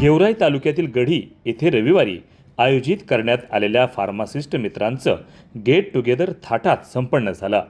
गेवराई तालुक्यातील गढी येथे रविवारी आयोजित करण्यात आलेल्या फार्मासिस्ट मित्रांचं गेट टुगेदर थाटात संपन्न झालं.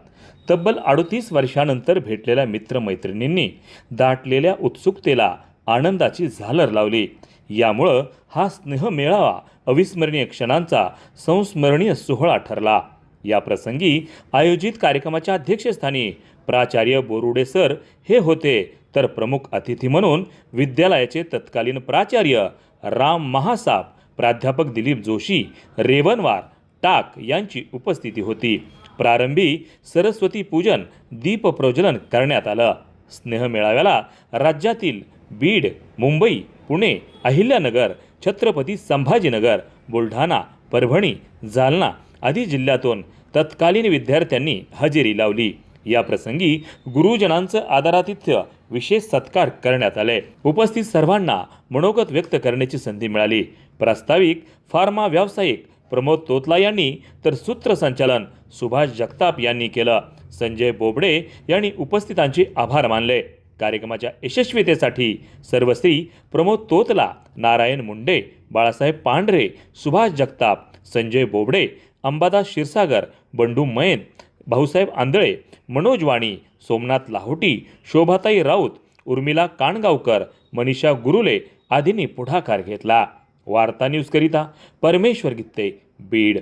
तब्बल अडतीस वर्षानंतर भेटलेल्या मित्रमैत्रिणींनी दाटलेल्या उत्सुकतेला आनंदाची झालर लावली. यामुळं हा स्नेह मेळावा अविस्मरणीय क्षणांचा संस्मरणीय सोहळा ठरला. या प्रसंगी आयोजित कार्यक्रमाच्या अध्यक्षस्थानी प्राचार्य बोरुडे सर हे होते. तर प्रमुख अतिथी म्हणून विद्यालयाचे तत्कालीन प्राचार्य राम महासाब प्राध्यापक दिलीप जोशी रेवनवार टाक यांची उपस्थिती होती. प्रारंभी सरस्वती पूजन दीप प्रज्वलन करण्यात आलं. स्नेह मेळाव्याला राज्यातील बीड मुंबई पुणे अहिल्यानगर छत्रपती संभाजीनगर बुलढाणा परभणी जालना आदी जिल्ह्यातून तत्कालीन विद्यार्थ्यांनी हजेरी लावली. या प्रसंगी गुरुजनांचं आदरातिथ्य विशेष सत्कार करण्यात आले. उपस्थित सर्वांना मनोगत व्यक्त करण्याची संधी मिळाली. प्रास्ताविक फार्मा व्यावसायिक प्रमोद तोतला यांनी तर सूत्रसंचालन सुभाष जगताप यांनी केलं. संजय बोबडे यांनी उपस्थितांचे आभार मानले. कार्यक्रमाच्या यशस्वीतेसाठी सर्वश्री प्रमोद तोतला नारायण मुंडे बाळासाहेब पांढरे सुभाष जगताप संजय बोबडे अंबादास क्षीरसागर बंडू मैन भाऊसाहेब आंधळे मनोज वाणी सोमनाथ लाहोटी शोभाताई राऊत उर्मिला काणगावकर मनीषा गुरुले आदींनी पुढाकार घेतला. वार्ता न्यूजकरिता परमेश्वर गित्ते बीड.